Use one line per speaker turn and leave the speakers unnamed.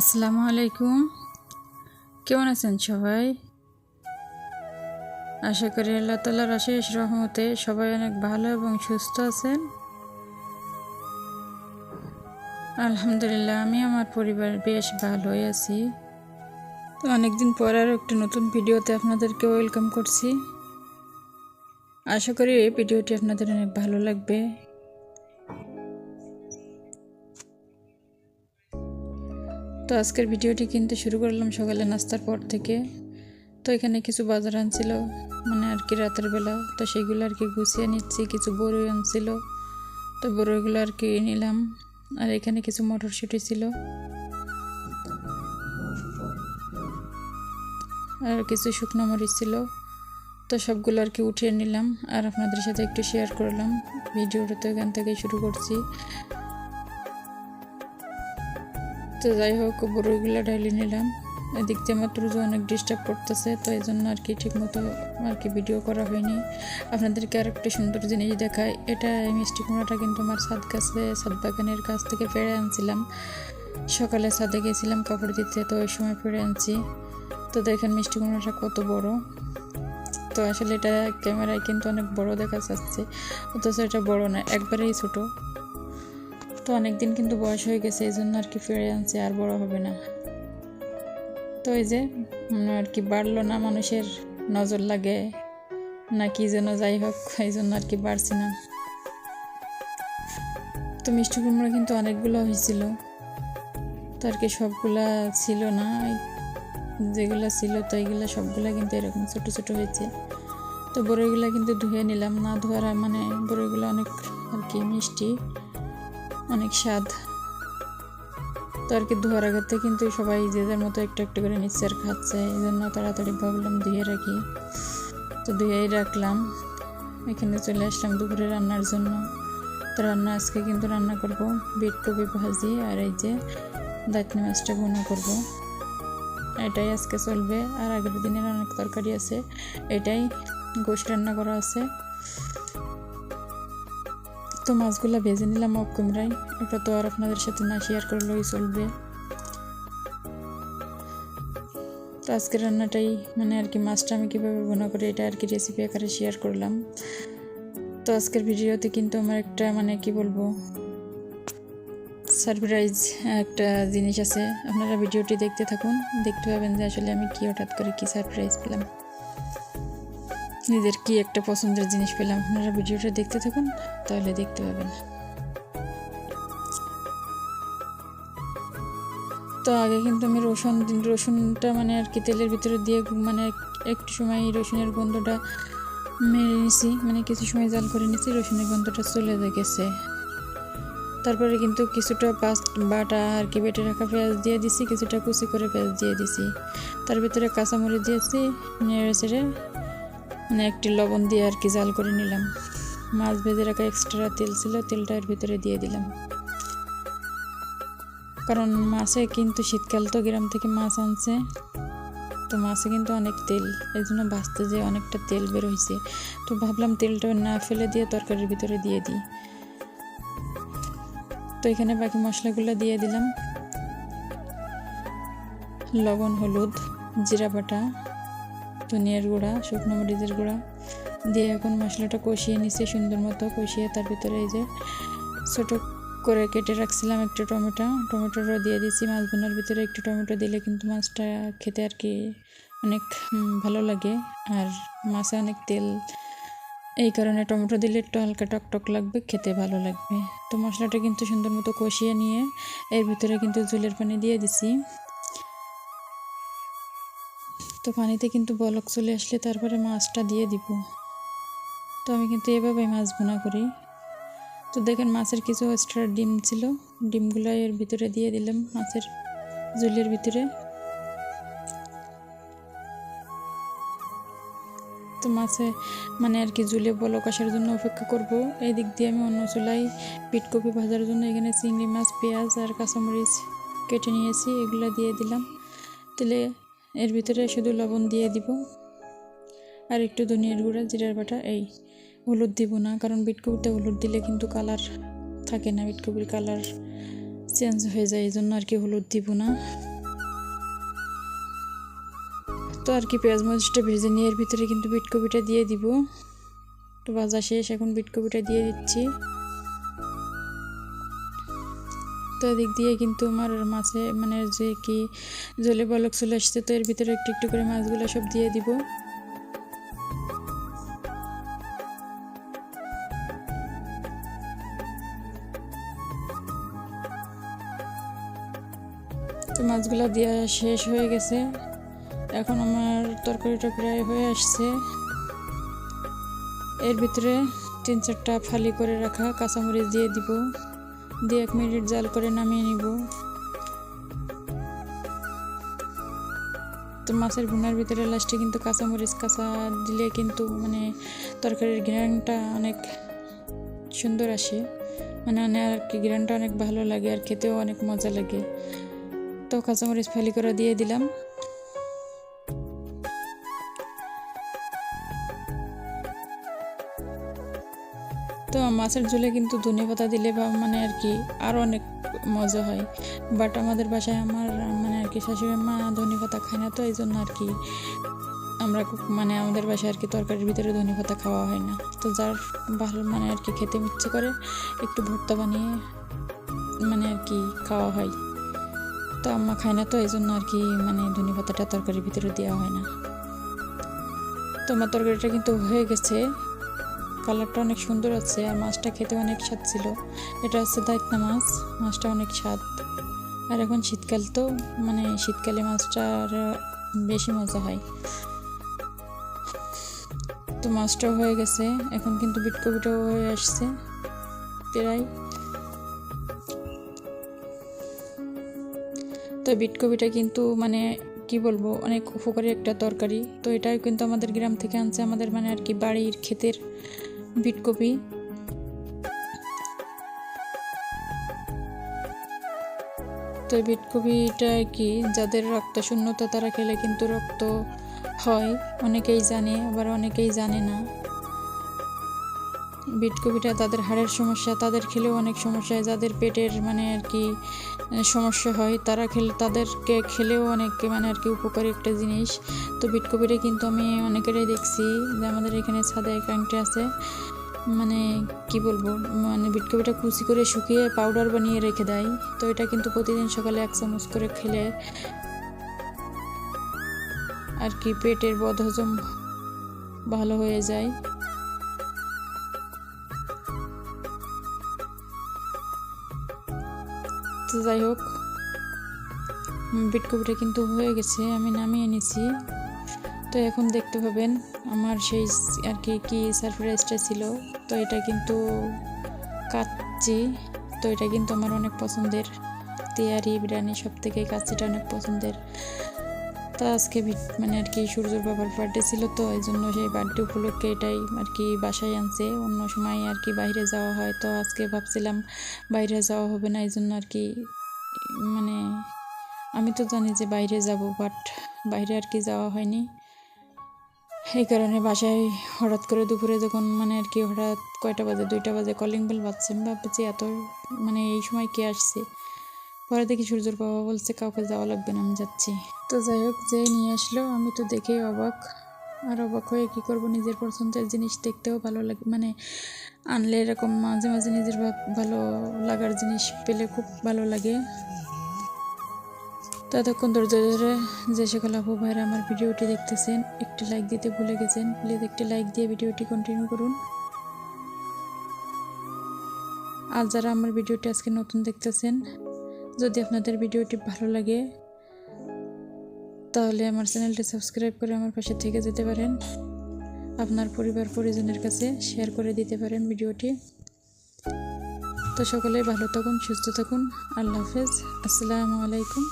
আসসালামু আলাইকুম। কেমন আছেন সবাই? আশা করি আল্লাহ তালার অশেষ রহমতে সবাই অনেক ভালো এবং সুস্থ আছেন। আলহামদুলিল্লাহ, আমি আমার পরিবার বেশ ভালোই আছি। অনেকদিন পর আর একটি নতুন ভিডিওতে আপনাদেরকে ওয়েলকাম করছি। আশা করি এই ভিডিওটি আপনাদের অনেক ভালো লাগবে। তো আজকের ভিডিওটি কিন্তু শুরু করলাম সকালে নাস্তার পর থেকে। তো এখানে কিছু বাজার আনছিল মানে আর কি রাতের বেলা। তো সেগুলো আর কি গুছিয়ে নিচ্ছি, কিছু বড়ই আনছিল। তো বড়ইগুলো আর কি নিলাম। আর এখানে কিছু মটরশুঁটি ছিল। আর কিছু শুকনো মরিচ ছিল। তো সবগুলো আর কি উঠিয়ে নিলাম। আর আপনাদের সাথে একটু শেয়ার করলাম। ভিডিওটা তো এখান থেকে শুরু করছি। তো যাই হোক বড়ইগুলো ডাইলি নিলাম। এদিক দিয়ে আমার তুরুজ অনেক ডিস্টার্ব করতেছে, তো এই জন্য আর কি ঠিক মতো আর কি ভিডিও করা হয়নি। আপনাদেরকে আর একটা সুন্দর জিনিস দেখায় এটা মিষ্টি কুমড়াটা কিন্তু আমার ছাদ গাছে ছাদ বাগানের কাছ থেকে ফেড়ে আনছিলাম। সকালে ছাদে গেছিলাম কাপড় দিতে, তো ওই সময় ফেড়ে আনছি। তো দেখেন মিষ্টি কুমড়াটা কত বড়। তো আসলে এটা ক্যামেরায় কিন্তু অনেক বড় দেখা যাচ্ছে। অথচ এটা বড় না, একবারেই ছোটো। তো অনেক দিন কিন্তু বয়স হয়ে গেছে, এই জন্য আর কি ফিরে আনছে, আর বড় হবে না। তো এই যে আর কি বাড়লো না, মানুষের নজর লাগে, না কি যেন যাই হোক, এই জন্য আর কি বাড়ছে না। তো মিষ্টি কুমড়া কিন্তু অনেকগুলো হয়েছিল। তো আর কি সবগুলা ছিল না যেগুলো ছিল, তো এইগুলো সবগুলা কিন্তু এরকম ছোট ছোট হয়েছে। তো বড়ইগুলো কিন্তু ধুয়ে নিলাম, না ধোয়ার মানে বড়ইগুলো অনেক আর কি মিষ্টি। অনেক স্বাদ। তো আর কি ধোয়ার আগাতে কিন্তু সবাই যে যার মতো একটু একটু করে নিচ্ছে আর খাচ্ছে এই জন্য তাড়াতাড়ি ভাবলাম ধুয়ে রাখি। তো ধুয়েই রাখলাম। এখানে চলে আসলাম দুপুরে রান্নার জন্য। তো রান্না আজকে কিন্তু রান্না করব, বিট কপি ভাজি আর এই যে দাঁতনি মাছটা বোনা করব। এটাই আজকে চলবে। আর আগের দিনের অনেক তরকারি আছে। এটাই গোশ রান্না করা আছে। তো মাছগুলো ভেজে নিলাম অফ এটা তো আর আপনাদের সাথে না শেয়ার করলেই চলবে। তো আজকের রান্নাটাই মানে আর কি মাছটা আমি কীভাবে বোনা করি এটা আর কি রেসিপি আকারে শেয়ার করলাম। তো আজকের ভিডিওতে কিন্তু আমার একটা মানে কি বলব সারপ্রাইজ একটা জিনিস আছে। আপনারা ভিডিওটি দেখতে থাকুন, দেখতে পাবেন যে আসলে আমি কি হঠাৎ করে কি সারপ্রাইজ পেলাম। নিজের কি একটা পছন্দের জিনিস পেলাম আপনারা ভিডিওটা দেখতে থাকুন, তাহলে দেখতে পাবেন। তো আগে কিন্তু আমি রসুন, রসুনটা মানে আর কি তেলের ভিতরে দিয়ে মানে একটু সময় রসুনের গন্ধটা মেরে নিছি মানে কিছু সময় জাল করে নিছি, রসুনের গন্ধটা চলে গেছে। তারপরে কিন্তু কিছুটা পাস্ট বাটা আর কি বেটে রাখা পেঁয়াজ দিয়ে দিছি, কিছুটা কুচি করে পেঁয়াজ দিয়ে দিছি। তার ভিতরে কাঁচামরিচ দিয়েছি, নেড়ে চেড়ে মানে একটি লবণ দিয়ে আর কি জাল করে নিলাম। মাছ ভেজে রাখা এক্সট্রা তেল ছিল, তেলটা এর ভিতরে দিয়ে দিলাম। কারণ মাছে কিন্তু শীতকাল তো গ্রাম থেকে মাছ আনছে, তো মাছে কিন্তু অনেক তেল, এই জন্য ভাজতে যে অনেকটা তেল বের হয়েছে তো ভাবলাম তেলটা না ফেলে দিয়ে তরকারির ভিতরে দিয়ে দিই। তো এখানে বাকি মশলাগুলো দিয়ে দিলাম। লবণ, হলুদ, জিরা বাটা ধনিয়ার গুঁড়া, শুকনো মরিচের গুঁড়া দিয়ে এখন মশলাটা কষিয়ে নিছি সুন্দর মতো। কষিয়ে তার ভিতরে এই যে ছোটো করে কেটে রাখছিলাম একটু টমেটো। টমেটোটা দিয়ে দিয়েছি মাছ বোনার ভিতরে। একটু টমেটো দিলে কিন্তু মাছটা খেতে আর কি অনেক ভালো লাগে। আর মাছে অনেক তেল। এই কারণে টমেটো দিলে একটু হালকা টকটক লাগবে, খেতে ভালো লাগবে। তো মশলাটা কিন্তু সুন্দর মতো কষিয়ে নিয়ে এর ভিতরে কিন্তু জলের পানি দিয়ে দিছি তো পানিতে কিন্তু বলক চলে আসলে তারপরে মাছটা দিয়ে দিব। তো আমি কিন্তু এভাবেই মাছ বোনা করি। তো দেখেন মাছের কিছু এক্সট্রা ডিম ছিল। ডিমগুলো এর ভিতরে দিয়ে দিলাম মাছের জলের ভিতরে। তো মাছে মানে আর কি জুলে বলক আসার জন্য অপেক্ষা করব। এই দিক দিয়ে আমি অন্য চুলাই পিটকপি ভাজার জন্য এখানে চিংড়ি মাছ, পেঁয়াজ আর কাঁচামরিচ কেটে নিয়েছি, এগুলো দিয়ে দিলাম। তেলে এর ভিতরে শুধু লবণ দিয়ে দিব। আর একটু ধনিয়ার গুঁড়া, জিরার বাটা, এই হলুদ দিব না, কারণ বিটকপিতে হলুদ দিলে কিন্তু কালার থাকে না, বিটকপির কালার চেঞ্জ হয়ে যায়, এই জন্য আর কি হলুদ দিব না। তো আর কি পেঁয়াজ মরিচটা ভেজে নিয়ে এর ভিতরে কিন্তু বিটকপিটা দিয়ে দিব। তো ভাজা শেষ, এখন বিটকপিটা দিয়ে দিচ্ছি। তো দিয়ে কিন্তু আমার মাছে মানে যে কি জলে বলক চলে আসছে, তো এর ভিতরে একটু একটু করে মাছগুলো সব দিয়ে দিব। তো মাছগুলো দেওয়া শেষ হয়ে গেছে। এখন আমার তরকারিটা প্রায় হয়ে আসছে। এর ভিতরে তিন চারটা ফালি করে রাখা কাঁচামরিচ দিয়ে দিব। দিয়ে এক মিনিট জাল করে নামিয়ে নিব। তো মাছের ভুনার ভিতরে লাস্টে কিন্তু কাঁচামরিচ কাঁচা দিলে কিন্তু মানে তরকারির গ্রানটা অনেক সুন্দর আসে। মানে অনেক আর কি গ্রানটা অনেক ভালো লাগে আর খেতেও অনেক মজা লাগে। তো কাঁচামরিচ ফালি করে দিয়ে দিলাম। তো মাছের ঝোলে কিন্তু ধনে পাতা দিলে বা মানে আর কি আরও অনেক মজা হয়। বাট আমাদের বাসায় আমার মানে আর কি শাশুড়ি মা ধনে পাতা খায় না, তো এই জন্য আর কি আমরা মানে আমাদের বাসায় আর কি তরকারির ভিতরে ধনে পাতা খাওয়া হয় না। তো যার ভালো মানে আর কি খেতে ইচ্ছে করে, একটু ভর্তা বানিয়ে মানে আর কি খাওয়া হয়। তো আম্মা খায় না, তো এই জন্য আর কি মানে ধনে পাতাটা তরকারির ভিতরে দেওয়া হয় না। তো আমার তরকারিটা কিন্তু হয়ে গেছে। কালারটা অনেক সুন্দর আছে আর মাছটা খেতে অনেক স্বাদ ছিল। এটা হচ্ছে দায়িত্ব মাছ, মাছটা অনেক স্বাদ। আর এখন শীতকাল তো মানে শীতকালে মাছটার বেশি মজা হয়। তো মাছটাও হয়ে গেছে, এখন কিন্তু বিটকপিটাও হয়ে আসছে প্রায়। তো বিটকপিটা কিন্তু মানে কি বলব, অনেক উপকারী একটা তরকারি। তো এটাও কিন্তু আমাদের গ্রাম থেকে আনছে, আমাদের মানে আর কি বাড়ির ক্ষেতের বিটকপি তো বিটকপিটা কি, যাদের রক্ত শূন্যতা তারা খেলে কিন্তু রক্ত হয়, অনেকেই জানে, আবার অনেকেই জানে না। বিটকপিটা তাদের হাড়ের সমস্যা, তাদের খেলেও অনেক সমস্যা হয়। যাদের পেটের মানে আর কি সমস্যা হয়, তারা খেলে, তাদেরকে খেলেও অনেক মানে আর কি উপকারী একটা জিনিস। তো বিটকপিটা কিন্তু আমি অনেকেরই দেখছি যে আমাদের এখানে ছাদে এক আছে। মানে কি বলব মানে বিটকপিটা কুচি করে শুকিয়ে পাউডার বানিয়ে রেখে দেয়। তো এটা কিন্তু প্রতিদিন সকালে এক চামচ করে খেলে আর কি পেটের বদহজম ভালো হয়ে যায়। তো যাই হোক বিটকপিটা কিন্তু হয়ে গেছে, আমি নামিয়ে নিছি। তো এখন দেখতে পাবেন আমার সেই আর কি কি সারপ্রাইজটা ছিল। তো এটা কিন্তু কাচ্চি, তো এটা কিন্তু আমার অনেক পছন্দের। তেয়ারি, বিরিয়ানি সব থেকে কাচ্চিটা অনেক পছন্দের। তো আজকে মানে আর কি সূর্যর বাবার বার্থডে ছিল তো, এই জন্য সেই বার্থডে উপলক্ষে এটাই আর কি বাসায় আনছে। অন্য সময় আর কি বাইরে যাওয়া হয়, তো আজকে ভাবছিলাম বাইরে যাওয়া হবে না, এই জন্য আর কি মানে আমি তো জানি যে বাইরে যাব বাট বাইরে আর কি যাওয়া হয়নি। এই কারণে বাসায় হঠাৎ করে দুপুরে যখন মানে আর কি হঠাৎ কয়টা বাজে, দুইটা বাজে কলিং বেল বাজছে ভাবছি এত মানে এই সময় কে আসছে? পরে দেখি সূর্যর বাবা বলছে, কাউকে যাওয়া লাগবে না, আমি যাচ্ছি। তো যাই হোক যে নিয়ে আসলো, আমি তো দেখে অবাক। আর অবাক হয়ে কী করব, নিজের পছন্দের জিনিস দেখতেও ভালো লাগে মানে আনলে এরকম মাঝে মাঝে নিজের ভালো লাগার জিনিস পেলে খুব ভালো লাগে। ততক্ষণ ধৈর্য ধরে যে সকল আপু ভাইরা আমার ভিডিওটি দেখতেছেন, একটি লাইক দিতে ভুলে গেছেন প্লিজ একটি লাইক দিয়ে ভিডিওটি কন্টিনিউ করুন। আর যারা আমার ভিডিওটি আজকে নতুন দেখতেছেন যদি আপনাদের ভিডিওটি ভালো লাগে, তাহলে আমার চ্যানেলটি সাবস্ক্রাইব করে আমার পাশে থেকে যেতে পারেন। আপনার পরিবার, পরিজনের কাছে শেয়ার করে দিতে পারেন ভিডিওটি। তো সকলে ভালো থাকুন, সুস্থ থাকুন। আল্লাহ হাফেজ। আসসালামু আলাইকুম।